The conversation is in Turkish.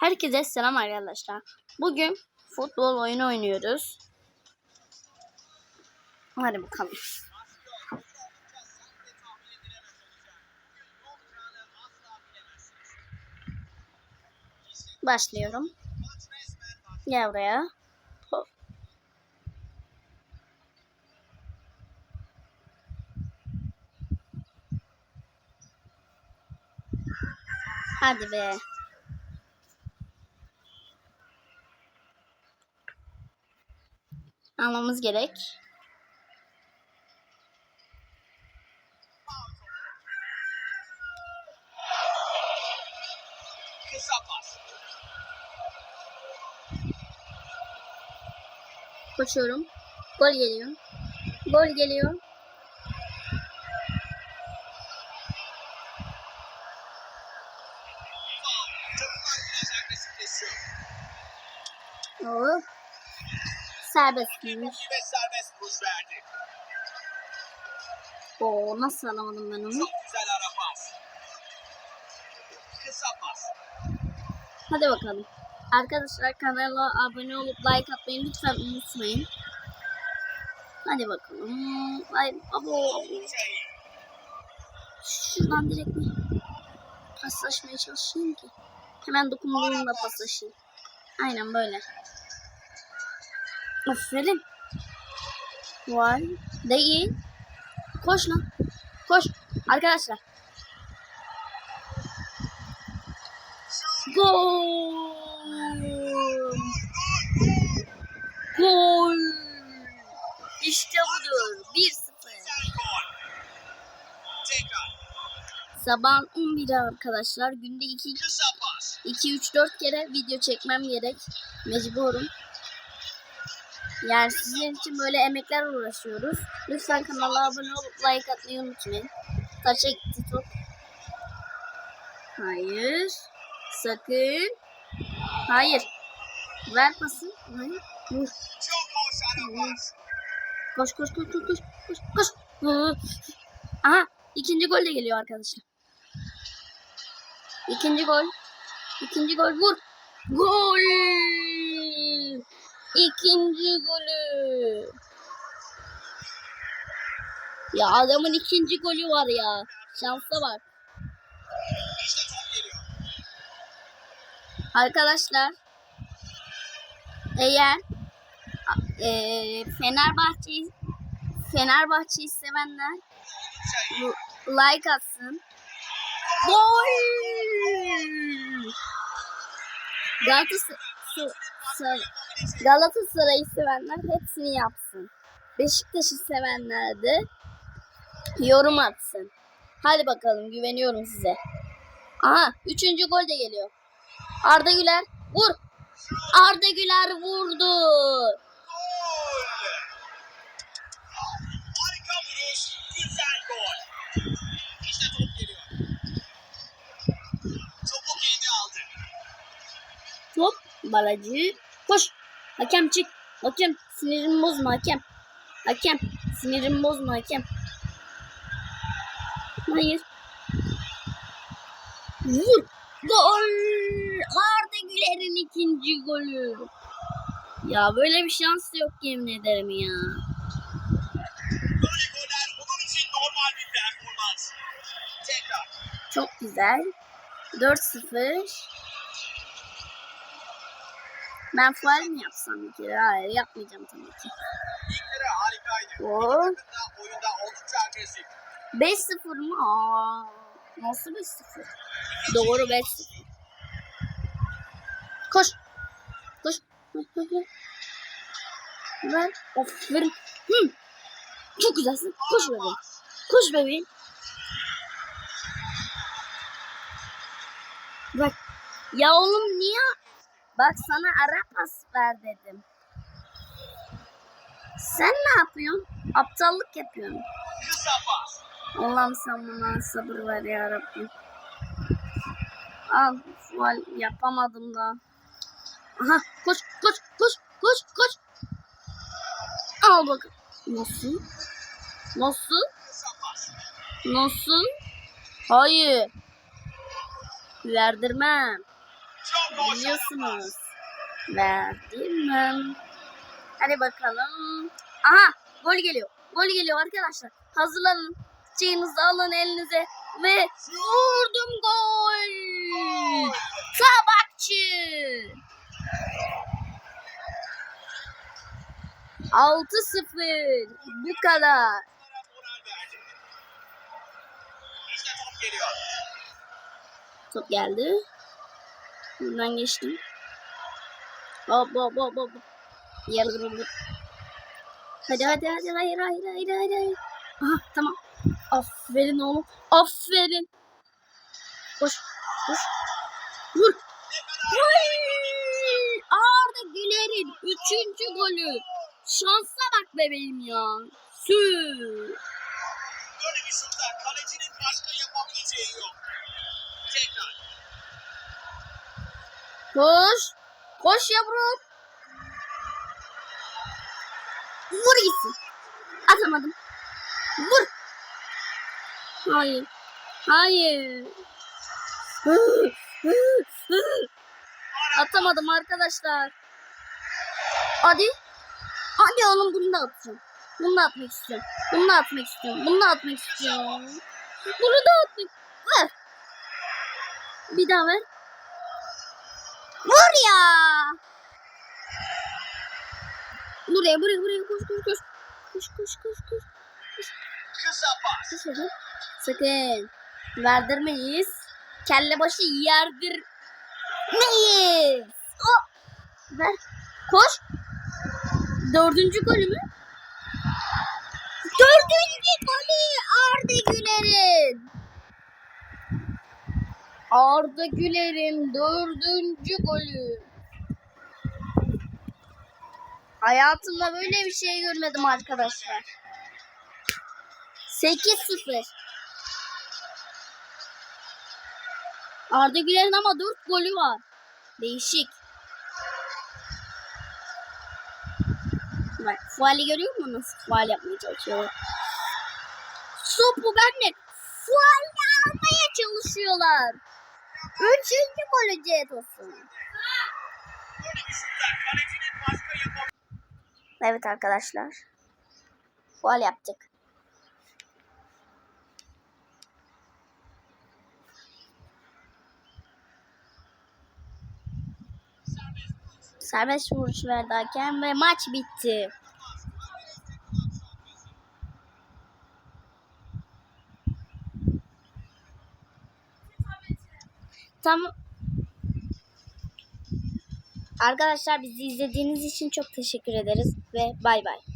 Herkese selam arkadaşlar. Bugün futbol oyunu oynuyoruz. Hadi bakalım. Başlıyorum. Gel buraya. Hadi be. Almamız gerek. Koşuyorum. Gol geliyor. Gol geliyor. Oo. Serbestmiş. Ve serbest vuruş verdi. Oo nasıl alamadım ben onu? Çok güzel ara pas. Kısa pas. Hadi bakalım. Arkadaşlar kanala abone olup like atmayı lütfen unutmayın. Hadi bakalım. Ay abo abo. Şey, Şuradan direkt mi paslaşmaya çalışayım ki. Hemen dokunduğumda paslaşayım. Aynen böyle. Aferin. Vay. Değil. Koş lan. Koş. Arkadaşlar. Gol. Gol. İşte budur. 1-0. güzel gol. Tekrar. Sabahın 11'i arkadaşlar. Günde 2 Kısa pas. 2 3 4 kere video çekmem gerek. Mecburum. Yani sizin için böyle emekler uğraşıyoruz. Lütfen kanala abone olup like atmayı unutmayın. Taça gitti top. Hayır. Sakın. Hayır. Ver pası. Hayır. Vur. Koş koş koş koş koş koş koş. Aha ikinci gol de geliyor arkadaşlar. İkinci gol. İkinci gol vur. Gol. İkinci golü. Ya adamın ikinci golü var ya. Şansa geliyor. Arkadaşlar eğer eee Fenerbahçe'yi Fenerbahçe'yi sevenler like atsın. Gol! Galatasaray, Galatasaray'ı sevenler hepsini yapsın. Beşiktaş'ı sevenler de yorum atsın. Hadi bakalım güveniyorum size. Aha üçüncü gol de geliyor. Arda Güler vur. Arda Güler vurdu. Gol. Harika vuruş. Güzel gol. İşte top geliyor. Topu kendi aldı. Top balacı. Koş. Hakem çık. Hakem sinirimi bozma hakem. Hakem sinirimi bozma hakem. Hayır. Vur. Gol. Arda Güler'in ikinci golü. Ya böyle bir şans yok yemin ederim ya. Böyle goller onun için normal bir performans. Tekrar. Çok güzel. 4-0. Ben faal mi yapsam bir kere? Hayır yapmayacağım tabii ki. Oo. İki takım da oyunda oldukça agresif. 5-0 mı? Aa, nasıl 5-0? Doğru 5-0. Koş. Koş. Koş, koş, koş. Ver. Aferin. Hı. Çok güzelsin. Koş bebeğim. Koş bebeğim. Bak. Ya oğlum niye? Bak sana ara pas ver dedim. Sen ne yapıyorsun? Aptallık yapıyorsun. Allah'ım sen bana sabır ver ya Rabbim. Al fual yapamadım da. Aha koş koş koş koş koş. Al bak. Nasıl? Nasıl? Nasıl? Hayır. Verdirmem. Biliyorsunuz. Mi? Hadi bakalım. Aha gol geliyor. Gol geliyor arkadaşlar. Hazırlanın. Çayınızı alın elinize. Ve vurdum gol. Tabakçı. 6-0. Bu kadar. İşte top geliyor. Top geldi. Buradan geçtim. Hop hop hop hop. Hop. Hadi hadi hadi hayır hayır hayır hayır hayır. Aha tamam. Aferin oğlum. Aferin. Koş. Koş. Vur. Vay! Arda Güler'in üçüncü golü. Şansa bak bebeğim ya. Sü. Böyle bir şutta kalecinin başka yapabileceği yok. Tekrar. Koş. Koş yavrum. Vur gitsin. Atamadım. Vur. Hayır. Hayır. Atamadım arkadaşlar. Hadi. Hadi oğlum bunu da atacağım. Bunu da atmak istiyorum. Bunu da atmak istiyorum. Bunu da atmak istiyorum. Bunu da atmak. Ver. Bir daha ver. Vur ya. Buraya buraya buraya koş koş koş. Koş koş koş koş. Kısa pas. Koş hadi. Sakın. Verdirmeyiz. Kelle başı yerdirmeyiz. Oh. Ver. Koş. Dördüncü golü mü? Dördüncü golü Arda Güler'in. Arda Güler'in dördüncü golü. Hayatımda böyle bir şey görmedim arkadaşlar. 8-0. Arda Güler'in ama 4 golü var. Değişik. Bak faali görüyor musun nasıl faal yapmaya çalışıyorlar. Sopu benle faal almaya çalışıyorlar. Üçüncü golü Cetos'un. Evet arkadaşlar. Faal yaptık. Serbest vuruş verdi ve maç bitti. Tamam. Arkadaşlar bizi izlediğiniz için çok teşekkür ederiz ve bay bay.